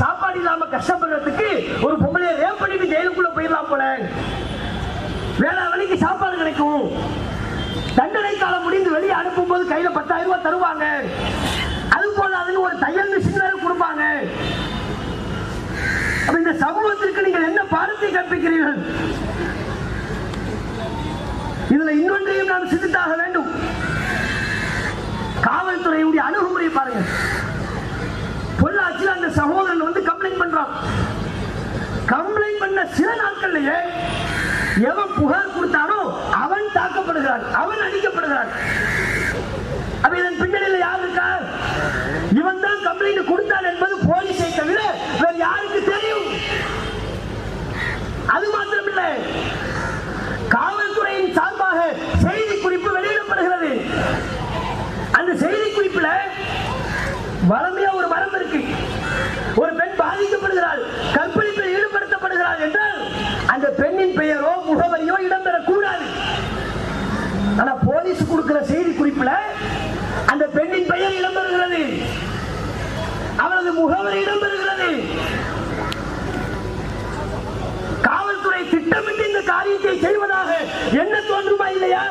சாப்பாடு இல்லாம கஷ்டப்படுறதுக்கு ஒரு பொம்பளைய ரேப் பண்ணிட்டு ஜெயிலுக்குள்ள போயிடலாம் போல. வேலை வழிக்கு சாப்பாடு கிடைக்கும். தண்டனை காலம் முடிந்து வெளியே அனுப்பும்போது கையில பத்தாயிரம் ரூபாய் தருவாங்க. அது போதாதுன்னு ஒரு தையல் மிஷின் வேற கொடுப்பாங்க. இந்த சமூகத்திற்கு நீங்கள் என்ன பாடத்தை கற்பிக்கிறீர்கள்? இதுல இன்னொன்றையும் நாம் சிந்தித்தாக வேண்டும். காவல்துறையுடைய அணுகுமுறை பாருங்க பொள்ளாச்சியில் அந்த சகோதரன் கம்ப்ளைண்ட் பண்றான் கம்ப்ளைண்ட் பண்ண சில நாட்கள்லயே எவன் புகார் கொடுத்தானோ அவன் தாக்கப்படுகிறான் அவன் அடிக்கப்படுகிறான் அப்ப இதன் பின்னணியில் யார் இருக்கா? இவன் தான் கம்ப்ளைண்ட் கொடுத்தான் என்பது போலீஸை தவிர வேற யாருக்கு தெரியும்? அது மாத்திரமில்லை காவல்துறையின் சார்பாக செய்தி குறிப்பு வெளியிடப்படுகிறது அந்த செய்தி குறிப்பில் வளமையா ஒரு மரம் இருக்கு ஒரு பெண் பாதிக்கப்படுகிறாள். கற்பழிப்பில் ஈடுபடுத்தப்படுகிறாள் என்றால் அந்த பெண்ணின் பெயரோ முகவரியோ இடம்பெறக்கூடாது. ஆனா போலீஸ் கொடுக்கிற செய்தி குறிப்பில் அந்த பெண்ணின் பெயர் இடம்பெறுகிறது. அவரது முகவரி இடம்பெறுகிறது. காவல்துறை திட்டமிட்டு இந்த காரியத்தை செய்வதாக என்ன தோன்றுமா இல்லையா?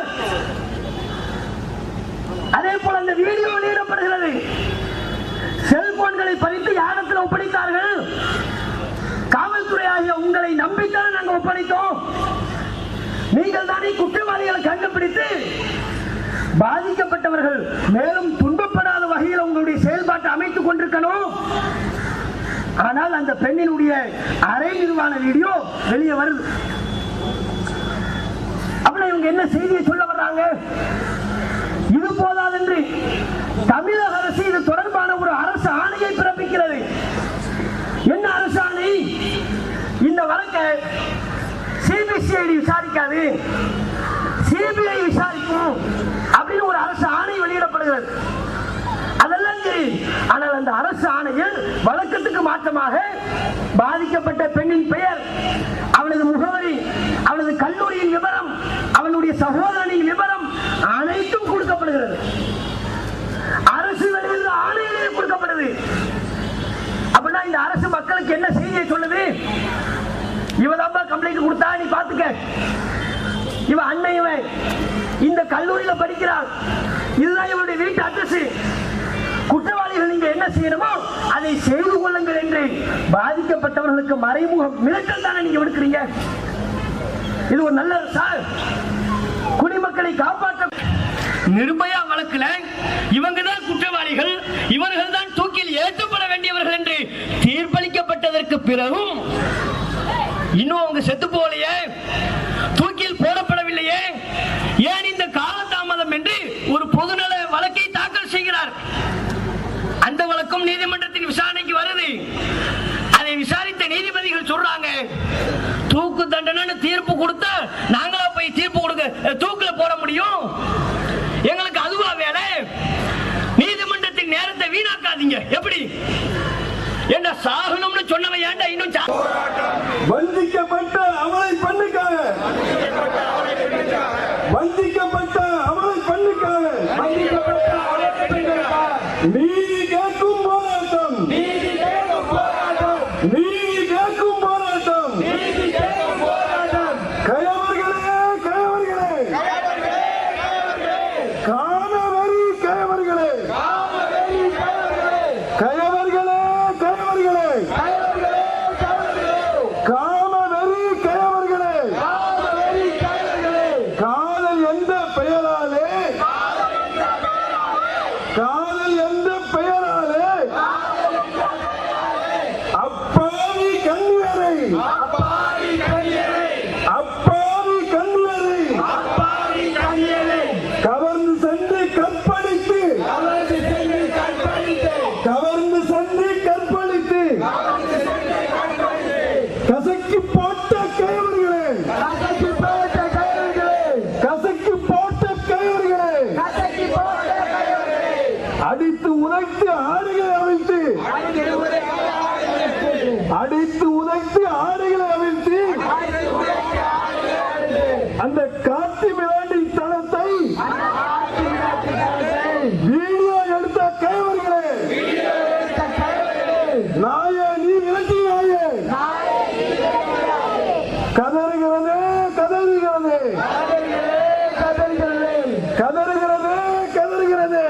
அதே போல அந்த வீடியோ வெளியிடப்படுகிறது. செல்போன்களை பறித்து யார் யாரிடத்தில் ஒப்படைத்தார்கள். காவல்துறை ஆகிய உங்களை நம்பித்தான் நாங்கள் ஒப்படைத்தோம். நீங்கள் தானே குற்றவாளிகளை கண்டுபிடித்து பாதிக்கப்பட்டவர்கள் மேலும் துன்பப்படாத வகையில் உங்களுடைய செயல்பாட்டை அமைத்துக் கொண்டிருக்கணும். ஆனால் அந்த பெண்ணினுடைய அரை நிர்வாண வீடியோ வெளியே வருது. அப்படின்னா இவங்க என்ன செய்தியை சொல்ல வர்றாங்க? இது போதாதென்று தமிழக அரசு இது தொடர்பான ஒரு அரசு ஆணையை பிறப்பிக்கிறது. என்ன அரசு ஆணை? இந்த வழக்கை சிபிசிஐடி விசாரிக்காது. சிபிஐ விசாரிக்கும் அப்படின்னு ஒரு அரசு ஆணை வெளியிடப்படுகிறது. அதெல்லாம் சரி. ஆனால் அந்த அரசு ஆணையில் வழக்கத்துக்கு மாற்றமாக பாதிக்கப்பட்ட பெண்ணின் பெயர் அவனது முகவரி அவனது கல்லூரியின் விவரம் அவனுடைய சகோதரனின் விவரம் அனைத்தும் கொடுக்கப்படுகிறது அரசு வெளியிடுற ஆணையிலே கொடுக்கப்படுது அப்படின்னா இந்த அரசு மக்களுக்கு என்ன செய்தியை சொல்லுது? இவதாப்பா கம்ப்ளைண்ட் கொடுத்தா நீ பாத்துக்க இவ அண்ணன் இவன். இந்த கல்லூரியில படிக்கிறான் இதுதான் இவருடைய வீட்டு அட்ரஸ் குற்றவாளிகள் நீங்க என்ன செய்யணுமோ அதை செய்து கொள்ளுங்கள் என்று பாதிக்கப்பட்டவர்களுக்கு மறைமுகம் மிரட்டல் தானே நீங்க விடுக்கிறீங்க? இது ஒரு நல்ல சார். குடிமக்களை காப்பாற்ற நிர்பயா வழக்குல இவங்க தான் குற்றவாளிகள் இவர்கள் தான் தூக்கில் ஏற்றப்பட வேண்டியவர்கள் என்று தீர்ப்பளிக்கப்பட்டதற்கு பிறகும் இன்னும் அவங்க செத்து போகலையே? தூக்கில் போடப்படவில்லையே? ஏன் இந்த காலதாமதம் என்று ஒரு பொதுநல வழக்கை தாக்கல் செய்கிறார்? அந்த வழக்கம் நீதிமன்றத்தின் விசாரணைக்கு வருது. அதை விசாரித்த நீதிபதிகள் சொல்றாங்க தூக்கு தண்டனை தீர்ப்பு கொடுத்தா நாங்களா போய் தீர்ப்பு கொடுக்க தூக்குல போட முடியும்? எங்களுக்கு அதுவா வேலை? நீதிமன்றத்தின் நேரத்தை வீணாக்காதீங்க. எப்படி? என்ன சாகணும்னு சொன்னவன் ஏன்டா இன்னும் வந்திக்கப்பட்ட அவளை பண்ணுக்காக அடித்து உதைத்து ஆடுகளை அவிழ்த்து. அடித்து உதைத்து ஆடுகளை அவிழ்த்து. அந்த காட்சி விளையாடி தளத்தை வீடியோ எடுத்த கைவர்களே நாய நீ விளக்கி நாய கதறுகிறது கதறுகிறது கதறுகிறது. கதறுகிறது கதறுகிறது.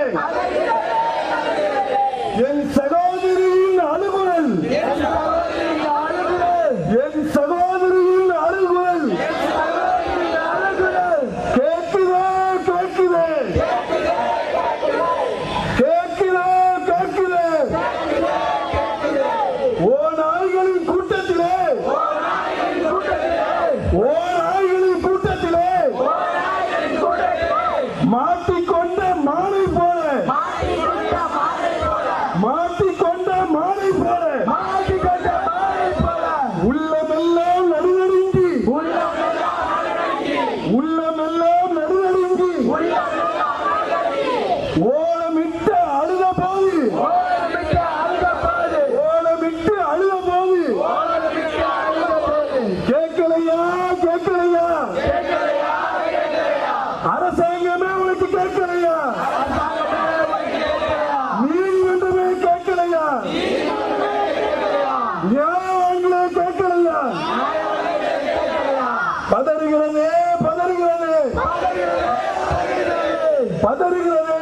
கேட்கலையா நியாயவான்களே கேட்கலையா பதறுகிறதே. பதறுகிறதே பதறுகிறதே.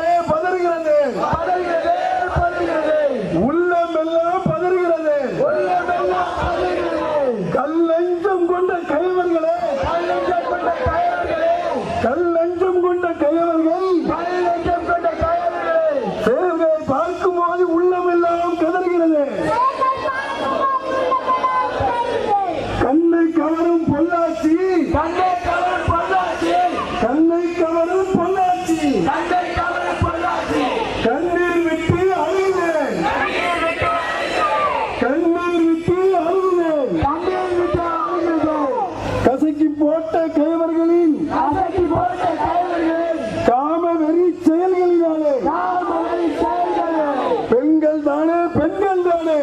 தானே பெண்கள் தானே?